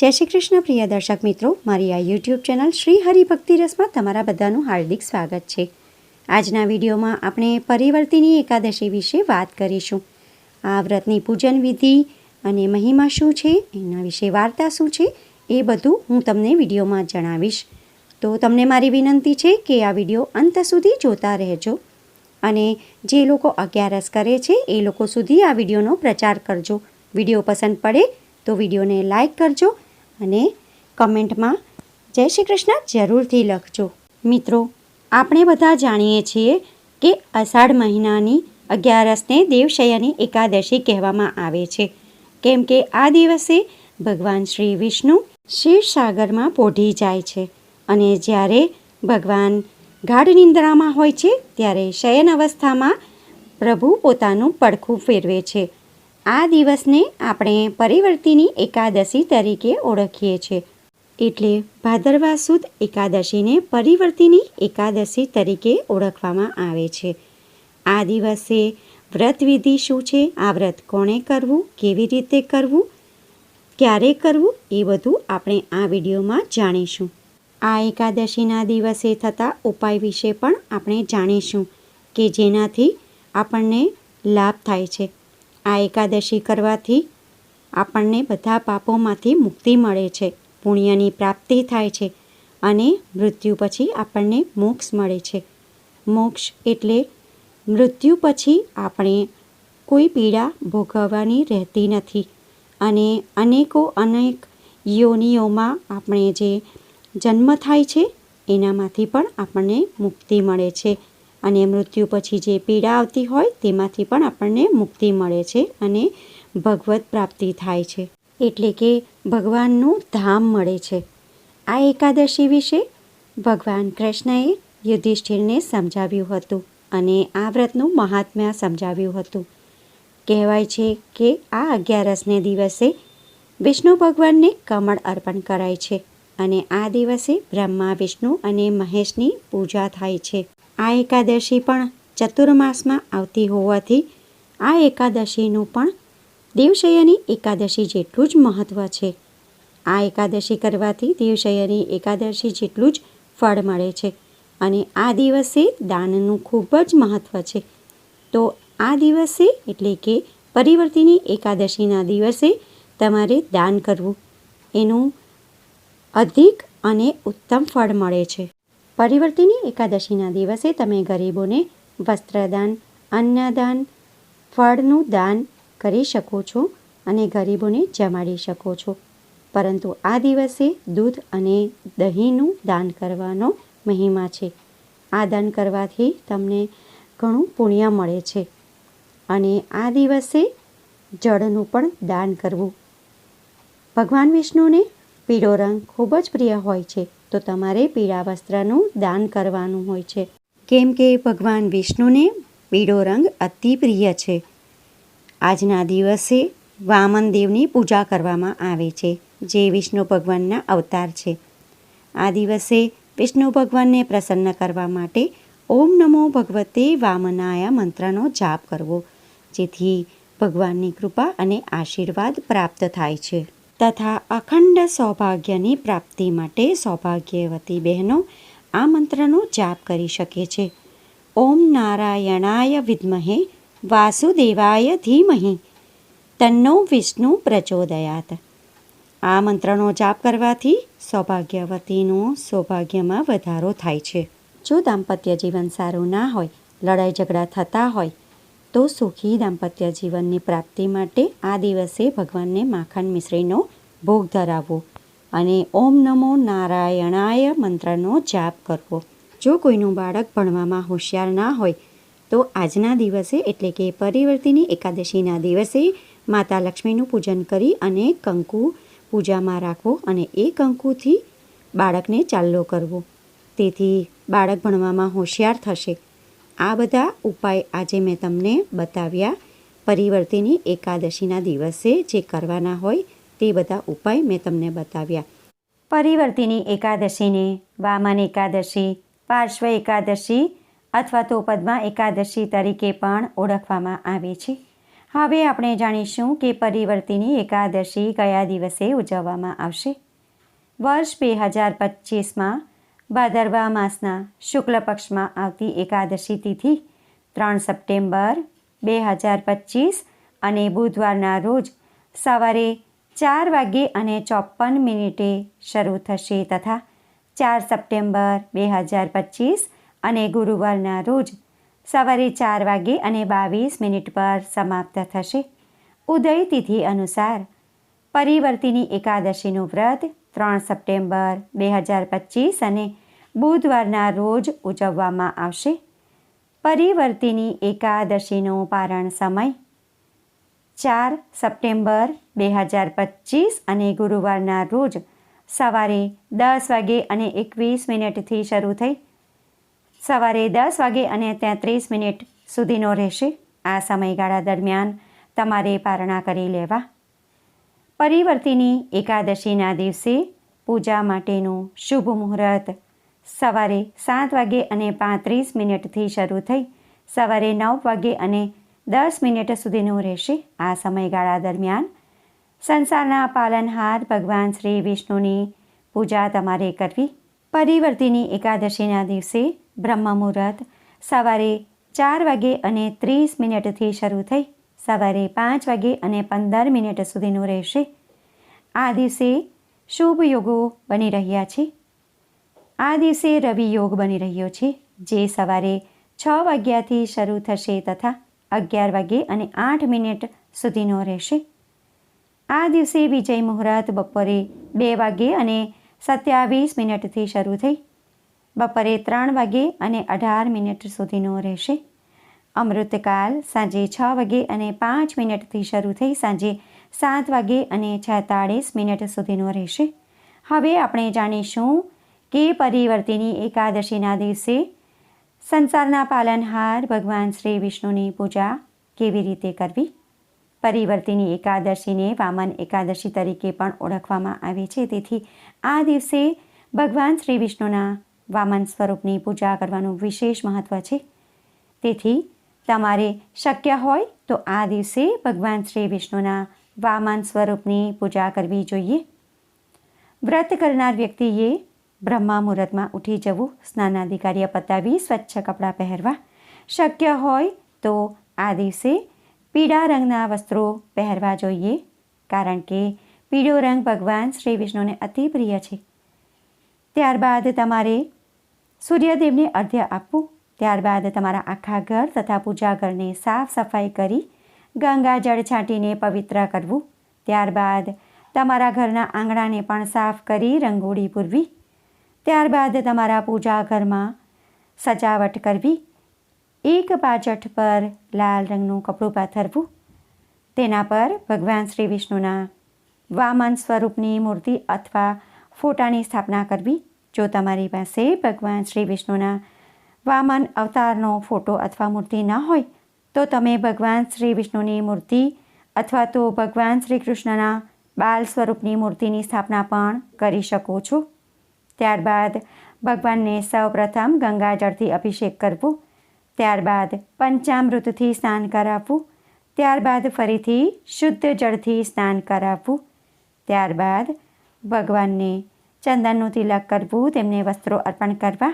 જય શ્રી કૃષ્ણ, પ્રિય દર્શક મિત્રો. મારી આ યુટ્યુબ ચેનલ શ્રી હરિભક્તિ રસમાં તમારા બધાનું હાર્દિક સ્વાગત છે. આજના વિડીયોમાં આપણે પરિવર્તિની એકાદશી વિશે વાત કરીશું. આ વ્રતની પૂજન વિધિ અને મહિમા શું છે, એના વિશે વાર્તા શું છે, એ બધું હું તમને વિડીયોમાં જણાવીશ. તો તમને મારી વિનંતી છે કે આ વીડિયો અંત સુધી જોતા રહેજો અને જે લોકો અગિયારસ કરે છે, એ લોકો સુધી આ વિડીયોનો પ્રચાર કરજો. વીડિયો પસંદ પડે તો વિડીયોને લાઇક કરજો અને કમેન્ટમાં જય શ્રી કૃષ્ણ જરૂરથી લખજો. મિત્રો, આપણે બધા જાણીએ છીએ કે અષાઢ મહિનાની અગિયારસને દેવશયની એકાદશી કહેવામાં આવે છે. કેમ કે આ દિવસે ભગવાન શ્રી વિષ્ણુ સાગરમાં પોઢી જાય છે અને જ્યારે ભગવાન ગાઢ નિંદ્રામાં હોય છે, ત્યારે શયન અવસ્થામાં પ્રભુ પોતાનું પડખું ફેરવે છે. આ દિવસને આપણે પરિવર્તિની એકાદશી તરીકે ઓળખીએ છીએ. એટલે ભાદરવા સુદ એકાદશીને પરિવર્તિની એકાદશી તરીકે ઓળખવામાં આવે છે. આ દિવસે વ્રતવિધિ શું છે? આ વ્રત કોણે કરવું? કેવી રીતે કરવું? ક્યારે કરવું? એ બધું આપણે આ વિડીયોમાં જાણીશું. આ એકાદશીના દિવસે થતા ઉપાય વિશે પણ આપણે જાણીશું કે જેનાથી આપણને લાભ થાય છે. આ એકાદશી કરવાથી આપણને બધા પાપોમાંથી મુક્તિ મળે છે, પુણ્યની પ્રાપ્તિ થાય છે અને મૃત્યુ પછી આપણને મોક્ષ મળે છે. મોક્ષ એટલે મૃત્યુ પછી આપણે કોઈ પીડા ભોગવવાની રહેતી નથી અને અનેકો અનેક યોનિઓમાં આપણે જે જન્મ થાય છે, એનામાંથી પણ આપણને મુક્તિ મળે છે. અને મૃત્યુ પછી જે પીડા આવતી હોય તેમાંથી પણ આપણને મુક્તિ મળે છે અને ભગવત પ્રાપ્તિ થાય છે. એટલે કે ભગવાનનું ધામ મળે છે. આ એકાદશી વિશે ભગવાન કૃષ્ણએ યુધિષ્ઠિરને સમજાવ્યું હતું અને આ વ્રતનું મહાત્મ્ય સમજાવ્યું હતું. કહેવાય છે કે આ અગિયારસને દિવસે વિષ્ણુ ભગવાનને કમળ અર્પણ કરાય છે અને આ દિવસે બ્રહ્મા, વિષ્ણુ અને મહેશની પૂજા થાય છે. આ એકાદશી પણ ચતુર્માસમાં આવતી હોવાથી આ એકાદશીનું પણ દેવશયની એકાદશી જેટલું જ મહત્ત્વ છે. આ એકાદશી કરવાથી દેવશયની એકાદશી જેટલું જ ફળ મળે છે અને આ દિવસે દાનનું ખૂબ જ મહત્ત્વ છે. તો આ દિવસે એટલે કે પરિવર્તિની એકાદશીના દિવસે તમારે દાન કરવું. એનું અધિક અને ઉત્તમ ફળ મળે છે. પરિવર્તિની એકાદશીના દિવસે તમે ગરીબોને વસ્ત્રદાન, અન્નદાન, ફળનું દાન કરી શકો છો અને ગરીબોને જમાડી શકો છો. પરંતુ આ દિવસે દૂધ અને દહીંનું દાન કરવાનો મહિમા છે. આ દાન કરવાથી તમને ઘણું પુણ્ય મળે છે. અને આ દિવસે જળનું પણ દાન કરવું. ભગવાન વિષ્ણુને પીળો રંગ ખૂબ જ પ્રિય હોય છે. તો તમારે પીળા વસ્ત્રનું દાન કરવાનું હોય છે. કેમ કે ભગવાન વિષ્ણુને પીળો રંગ અતિ પ્રિય છે. આજના દિવસે વામન દેવની પૂજા કરવામાં આવે છે, જે વિષ્ણુ ભગવાનના અવતાર છે. આ દિવસે વિષ્ણુ ભગવાનને પ્રસન્ન કરવા માટે ઓમ નમો ભગવતે વામનાયા મંત્રનો જાપ કરવો, જેથી ભગવાનની કૃપા અને આશીર્વાદ પ્રાપ્ત થાય છે. તથા અખંડ સૌભાગ્યની પ્રાપ્તિ માટે સૌભાગ્યવતી બહેનો આ મંત્રનો જાપ કરી શકે છે. ઓમ નારાયણાય વિદ્મહે, વાસુદેવાય ધીમહિ. તન્નો વિષ્ણુ પ્રચોદયાત. આ મંત્રનો જાપ કરવાથી સૌભાગ્યવતીનું સૌભાગ્યમાં વધારો થાય છે. જો દાંપત્ય જીવન સારું ના હોય, લડાઈ ઝઘડા થતા હોય તો સુખી દાંપત્ય જીવનની પ્રાપ્તિ માટે આ દિવસે ભગવાનને માખણ મિશ્રીનો ભોગ ધરાવવો અને ઓમ નમો નારાયણાય મંત્રનો જાપ કરવો. જો કોઈનું બાળક ભણવામાં હોશિયાર ના હોય, તો આજના દિવસે એટલે કે પરિવર્તિની એકાદશીના દિવસે માતા લક્ષ્મીનું પૂજન કરી અને કંકુ પૂજામાં રાખવો અને એ કંકુથી બાળકને ચાલ્લો કરવો. તેથી બાળક ભણવામાં હોશિયાર થશે. આ બધા ઉપાય આજે મેં તમને બતાવ્યા. પરિવર્તિની એકાદશીના દિવસે જે કરવાના હોય તે બધા ઉપાય મેં તમને બતાવ્યા. પરિવર્તિની એકાદશીને વામન એકાદશી, પાર્શ્વ એકાદશી અથવા તો પદ્મા એકાદશી તરીકે પણ ઓળખવામાં આવે છે. હવે આપણે જાણીશું કે પરિવર્તિની એકાદશી કયા દિવસે ઉજવવામાં આવશે. વર્ષ બે હજાર પચીસમાં ભાદરવા માસના શુક્લ પક્ષમાં આવતી એકાદશી તિથિ ત્રણ સપ્ટેમ્બર બે હજાર પચીસ અને બુધવારના રોજ સવારે ચાર વાગ્યે અને ચોપન મિનિટે શરૂ થશે તથા ચાર સપ્ટેમ્બર બે હજાર પચીસ અને ગુરુવારના રોજ સવારે ચાર વાગ્યે અને બાવીસ મિનિટ પર સમાપ્ત થશે. ઉદય તિથિ અનુસાર પરિવર્તિની એકાદશીનું વ્રત ત્રણ સપ્ટેમ્બર બે હજાર પચીસ અને બુધવારના રોજ ઉજવવામાં આવશે. પરિવર્તિની એકાદશીનો પારણ સમય. ચાર સપ્ટેમ્બર બે હજાર પચીસ અને ગુરુવારના રોજ સવારે દસ વાગે અને એકવીસ મિનિટથી શરૂ થઈ. સવારે દસ વાગે અને તેત્રીસ મિનિટ સુધીનો રહેશે. આ સમયગાળા દરમિયાન તમારે પારણા કરી લેવા. પરિવર્તિની એકાદશીના દિવસે પૂજા માટેનું શુભ મુહૂર્ત સવારે સાત વાગે અને પાંત્રીસ મિનિટથી શરૂ થઈ સવારે નવ વાગે અને દસ મિનિટ સુધીનું રહેશે આ સમયગાળા દરમિયાન. સંસારના પાલનહાર ભગવાન શ્રી વિષ્ણુની પૂજા તમારે કરવી. પરિવર્તિની એકાદશીના દિવસે બ્રહ્મ મુહૂર્ત સવારે ચાર વાગે અને ત્રીસ મિનિટથી શરૂ થઈ સવારે પાંચ વાગે અને પંદર મિનિટ સુધીનું રહેશે. આ દિવસે શુભ યોગો બની રહ્યા છે. આ દિવસે રવિ યોગ બની રહ્યો છે, જે સવારે છ વાગ્યાથી શરૂ થશે તથા અગિયાર વાગે અને આઠ મિનિટ સુધીનો રહેશે. આ દિવસે વિજય મુહૂર્ત બપોરે બે વાગે અને સત્યાવીસ મિનિટથી શરૂ થઈ. બપોરે ત્રણ વાગે અને અઢાર મિનિટ સુધીનો રહેશે. અમૃતકાલ સાંજે છ વાગે અને પાંચ મિનિટથી શરૂ થઈ સાંજે સાત વાગે અને છેતાળીસ મિનિટ સુધીનો રહેશે. હવે આપણે જાણીશું કે પરિવર્તિની એકાદશીના દિવસે સંસારના પાલનહાર ભગવાન શ્રી વિષ્ણુની પૂજા કેવી રીતે કરવી? પરિવર્તિની એકાદશીને વામન એકાદશી તરીકે પણ ઓળખવામાં આવે છે. તેથી આ દિવસે ભગવાન શ્રી વિષ્ણુના વામન સ્વરૂપની પૂજા કરવાનું વિશેષ મહત્ત્વ છે. તેથી તમારે શક્ય હોય તો આ દિવસે ભગવાન શ્રી વિષ્ણુના વામન સ્વરૂપની પૂજા કરવી જોઈએ. વ્રત કરનાર વ્યક્તિએ બ્રહ્મા મુહૂર્તમાં ઉઠી જવું, સ્નાનાધિકારીએ પતાવી સ્વચ્છ કપડાં પહેરવા. શક્ય હોય તો આ દિવસે પીળા રંગના વસ્ત્રો પહેરવા જોઈએ, કારણ કે પીળો રંગ ભગવાન શ્રી વિષ્ણુને અતિ પ્રિય છે. ત્યારબાદ તમારે સૂર્યદેવને અર્ધ્ય આપવું. ત્યારબાદ તમારા આખા ઘર તથા પૂજા ઘરને સાફ સફાઈ કરી ગંગા જળ છાંટીને પવિત્ર કરવું. ત્યારબાદ તમારા ઘરના આંગણાને પણ સાફ કરી રંગોળી પૂરવી. ત્યારબાદ તમારા પૂજા ઘરમાં સજાવટ કરવી. એક પાચટ પર લાલ રંગનું કપડું પાથરવું. તેના પર ભગવાન શ્રી વિષ્ણુના વામન સ્વરૂપની મૂર્તિ અથવા ફોટાની સ્થાપના કરવી. જો તમારી પાસે ભગવાન શ્રી વિષ્ણુના વામન અવતારનો ફોટો અથવા મૂર્તિ ન હોય, તો તમે ભગવાન શ્રી વિષ્ણુની મૂર્તિ અથવા તો ભગવાન શ્રી કૃષ્ણના બાલ સ્વરૂપની મૂર્તિની સ્થાપના પણ કરી શકો છો. ત્યારબાદ ભગવાનને સૌપ્રથમ ગંગાજળથી અભિષેક કરવો, ત્યારબાદ પંચામૃતથી સ્નાન કરાવવું, ત્યારબાદ ફરીથી શુદ્ધ જળથી સ્નાન કરાવવું, ત્યારબાદ ભગવાનને ચંદનનું તિલક કરવું, તેમને વસ્ત્રો અર્પણ કરવા,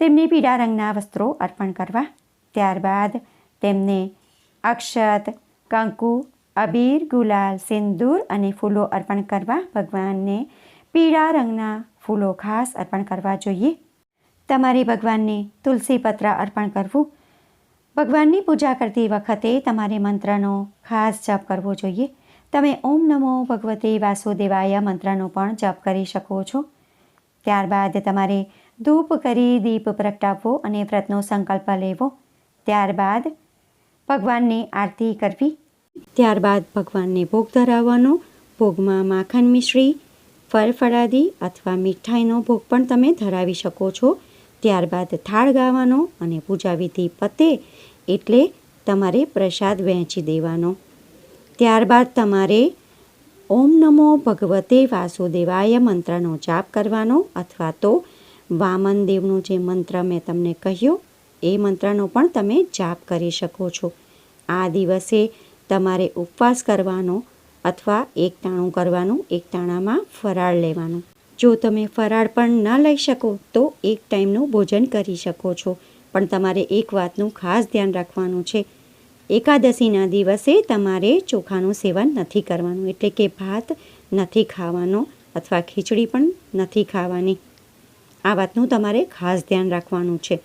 તેમને પીળા રંગના વસ્ત્રો અર્પણ કરવા, ત્યારબાદ તેમને અક્ષત, કંકુ, અબીર, ગુલાલ, સિંદૂર અને ફૂલો અર્પણ કરવા, ભગવાનને પીળા રંગના ફૂલો ખાસ અર્પણ કરવા જોઈએ. તમારે ભગવાનને તુલસી પત્ર અર્પણ કરવું. ભગવાનની પૂજા કરતી વખતે તમારે મંત્રનો ખાસ જપ કરવો જોઈએ. તમે ઓમ નમો ભગવતે વાસુદેવાય મંત્રનો પણ જપ કરી શકો છો. ત્યારબાદ તમારે ધૂપ કરી દીપ પ્રગટાવવો અને વ્રતનો સંકલ્પ લેવો. ત્યારબાદ ભગવાનની આરતી કરવી. ત્યારબાદ ભગવાનને ભોગ ધરાવવાનો. ભોગમાં માખણ મિશ્રી ફળ ફળાદી અથવા મીઠાઈનો ભોગ પણ તમે ધરાવી શકો છો. ત્યારબાદ થાળ ગાવાનો અને પૂજા વિધિ પતે એટલે તમારે પ્રસાદ વહેંચી દેવાનો. ત્યારબાદ તમારે ઓમ નમો ભગવતે વાસુદેવાય મંત્રનો જાપ કરવાનો અથવા તો વામન દેવનું જે મંત્ર મેં તમને કહ્યો, એ મંત્રનો પણ તમે જાપ કરી શકો છો. આ દિવસે તમારે ઉપવાસ કરવાનો અથવા એક ટાણું કરવાનું, એક ટાણામાં ફરાળ લેવાનું. જો તમે ફરાળ પણ ન લઈ શકો, તો એક ટાઈમનું ભોજન કરી શકો છો. પણ તમારે એક વાતનું ખાસ ધ્યાન રાખવાનું છે. એકાદશીના દિવસે તમારે ચોખાનું સેવન નથી કરવાનું, એટલે કે ભાત નથી ખાવાનો અથવા ખીચડી પણ નથી ખાવાની. આ વાતનું તમારે ખાસ ધ્યાન રાખવાનું છે.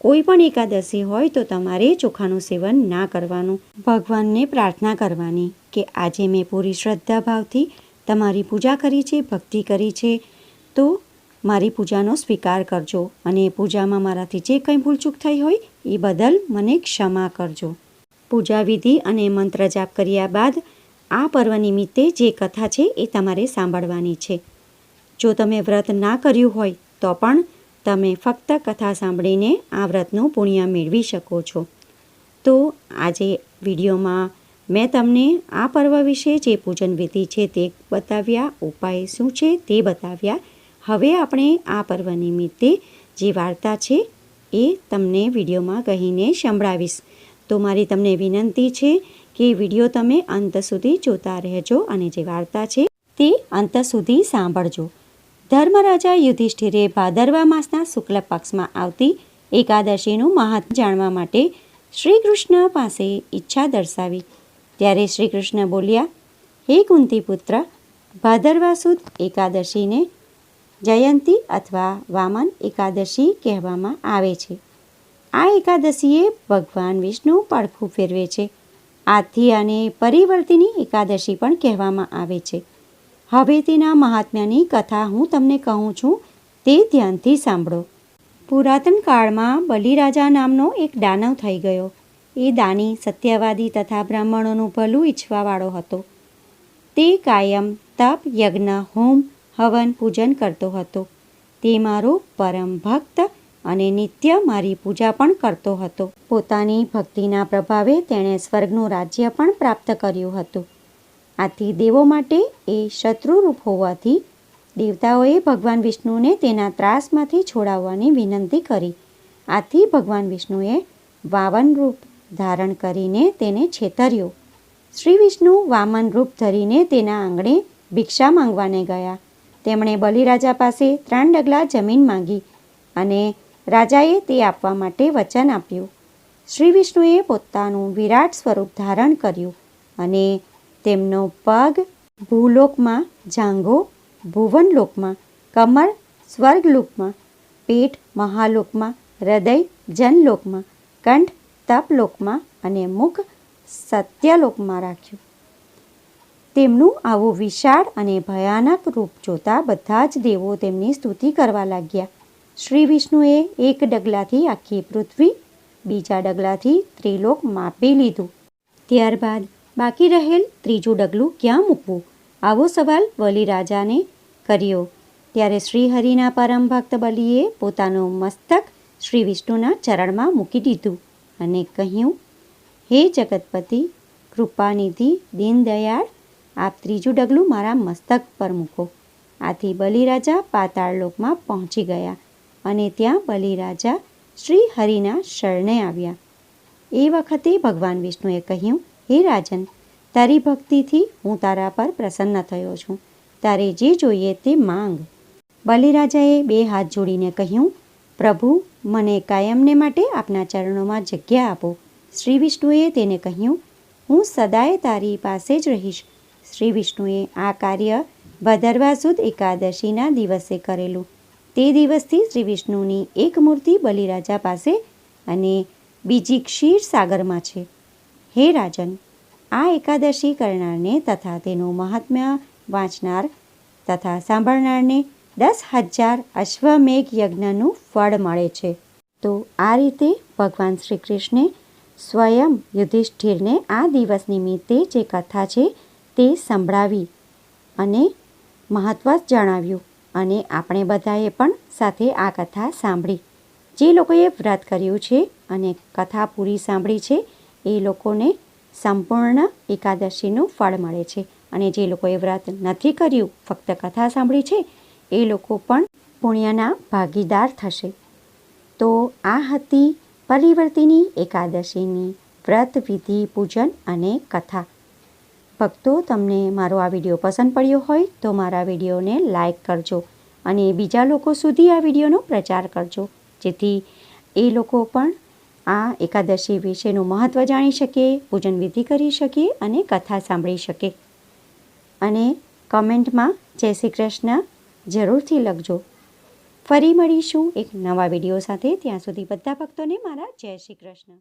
કોઈ પણ એકાદશી હોય તો તમારે ચોખાનું સેવન ના કરવાનું. ભગવાનને પ્રાર્થના કરવાની કે આજે મેં પૂરી શ્રદ્ધા ભાવથી તમારી પૂજા કરી છે, ભક્તિ કરી છે, તો મારી પૂજાનો સ્વીકાર કરજો અને પૂજામાં મારાથી જે કંઈ ભૂલચૂક થઈ હોય એ બદલ મને ક્ષમા કરજો. પૂજા વિધિ અને મંત્ર જાપ કર્યા બાદ આ પર્વ નિમિત્તે જે કથા છે એ તમારે સાંભળવાની છે. જો તમે વ્રત ના કર્યું હોય તો પણ તમે ફક્ત કથા સાંભળીને આ વ્રતનું પુણ્ય મેળવી શકો છો. તો આજે વિડીયોમાં મેં તમને આ પર્વ વિશે જે પૂજન વિધિ છે તે બતાવ્યા, ઉપાય શું છે તે બતાવ્યા. હવે આપણે આ પર્વ નિમિત્તે જે વાર્તા છે એ તમને વિડીયોમાં કહીને સંભળાવીશ. તો મારી તમને વિનંતી છે કે વીડિયો તમે અંત સુધી જોતા રહેજો અને જે વાર્તા છે તે અંત સુધી સાંભળજો. ધર્મરાજા યુધિષ્ઠિરે ભાદરવા માસના શુક્લ પક્ષમાં આવતી એકાદશીનું મહાત્મ જાણવા માટે શ્રી કૃષ્ણ પાસે ઈચ્છા દર્શાવી. ત્યારે શ્રી કૃષ્ણ બોલ્યા, હે કુંતી પુત્ર ભાદરવા સુદ એકાદશીને જયંતી અથવા વામન એકાદશી કહેવામાં આવે છે. આ એકાદશીએ ભગવાન વિષ્ણુ પડખું ફેરવે છે. આથી આને પરિવર્તિની એકાદશી પણ કહેવામાં આવે છે. હવે તેના મહાત્મ્યની કથા હું તમને કહું છું, તે ધ્યાનથી સાંભળો. પુરાતન કાળમાં બલિરાજા નામનો એક દાનવ થઈ ગયો. એ દાની સત્યવાદી તથા બ્રાહ્મણોનું ભલું ઈચ્છવાવાળો હતો. તે કાયમ તપ, યજ્ઞ, હોમ, હવન, પૂજન કરતો હતો. તે મારો પરમ ભક્ત અને નિત્ય મારી પૂજા પણ કરતો હતો. પોતાની ભક્તિના પ્રભાવે તેણે સ્વર્ગનું રાજ્ય પણ પ્રાપ્ત કર્યું હતું. આથી દેવો માટે એ શત્રુરૂપ હોવાથી દેવતાઓએ ભગવાન વિષ્ણુને તેના ત્રાસમાંથી છોડાવવાની વિનંતી કરી. આથી ભગવાન વિષ્ણુએ વાવન રૂપ ધારણ કરીને તેને છેતર્યો. શ્રી વિષ્ણુ વામન રૂપ ધરીને તેના આંગણે ભિક્ષા માંગવાને ગયા. તેમણે બલિરાજા પાસે ત્રણ ડગલા જમીન માંગી અને રાજાએ તે આપવા માટે વચન આપ્યું. શ્રી વિષ્ણુએ પોતાનું વિરાટ સ્વરૂપ ધારણ કર્યું અને તેમનો પગ ભૂલોકમાં જાંઘો, ભુવનલોકમાં કમર સ્વર્ગલોકમાં પેટ મહાલોકમાં હૃદય, જનલોકમાં કંઠ, તપલોકમાં અને મુખ સત્યલોકમાં રાખ્યું. તેમનું આવું વિશાળ અને ભયાનક રૂપ જોતા બધા જ દેવો તેમની સ્તુતિ કરવા લાગ્યા. શ્રી વિષ્ણુએ એક ડગલાથી આખી પૃથ્વી, બીજા ડગલાથી ત્રિલોક માપી લીધું. ત્યારબાદ બાકી રહેલ ત્રીજું ડગલું ક્યાં મૂકવું? આવો સવાલ બલિરાજાને કર્યો. ત્યારે શ્રીહરિના પરમ ભક્ત બલિએ પોતાનું મસ્તક શ્રી વિષ્ણુના ચરણમાં મૂકી દીધું અને કહ્યું, હે જગતપતિ, કૃપાનિધિ, દીનદયાળ, આપ ત્રીજું ડગલું મારા મસ્તક પર મૂકો. આથી બલિરાજા પાતાળલોકમાં પહોંચી ગયા અને ત્યાં બલિરાજા શ્રી હરિના શરણે આવ્યા. એ વખતે ભગવાન વિષ્ણુએ કહ્યું હે રાજન, તારી ભક્તિથી હું તારા પર પ્રસન્ન થયો છું. તારે જે જોઈએ તે માંગ. બલિરાજાએ બે હાથ જોડીને કહ્યું, પ્રભુ, મને કાયમને માટે આપના ચરણોમાં જગ્યા આપો. શ્રી વિષ્ણુએ તેને કહ્યું, હું સદાય તારી પાસે જ રહીશ. શ્રી વિષ્ણુએ આ કાર્ય ભદરવા સુદ એકાદશીના દિવસે કરેલું. તે દિવસથી શ્રી વિષ્ણુની એક મૂર્તિ બલિરાજા પાસે અને બીજી ક્ષીર સાગરમાં છે. હે રાજન, આ એકાદશી કરનારને તથા તેનું મહાત્મ્ય વાંચનાર તથા સાંભળનારને દસ હજાર અશ્વમેઘ યજ્ઞનું ફળ મળે છે. તો આ રીતે ભગવાન શ્રી કૃષ્ણે સ્વયં યુધિષ્ઠિરને આ દિવસ નિમિત્તે જે કથા છે તે સંભળાવી અને મહત્ત્વ જણાવ્યું અને આપણે બધાએ પણ સાથે આ કથા સાંભળી. જે લોકોએ વ્રત કર્યું છે અને કથા પૂરી સાંભળી છે એ લોકોને સંપૂર્ણ એકાદશીનું ફળ મળે છે. અને જે લોકોએ વ્રત નથી કર્યું, ફક્ત કથા સાંભળી છે, એ લોકો પણ પુણ્યના ભાગીદાર થશે. તો આ હતી પરિવર્તિની એકાદશીની વ્રત, વિધિ, પૂજન અને કથા. ભક્તો, તમને મારો આ વીડિયો પસંદ પડ્યો હોય તો મારા વિડીયોને લાઇક કરજો અને બીજા લોકો સુધી આ વિડીયોનો પ્રચાર કરજો. જેથી એ લોકો પણ આ એકાદશી વિશેનું મહત્ત્વ જાણી શકીએ, પૂજન વિધિ કરી શકીએ અને કથા સાંભળી શકે અને કમેન્ટમાં જય શ્રી કૃષ્ણ જરૂરથી લખજો. ફરી મળીશું એક નવા વીડિયો સાથે. ત્યાં સુધી બધા ભક્તોને મારા જય શ્રી કૃષ્ણ.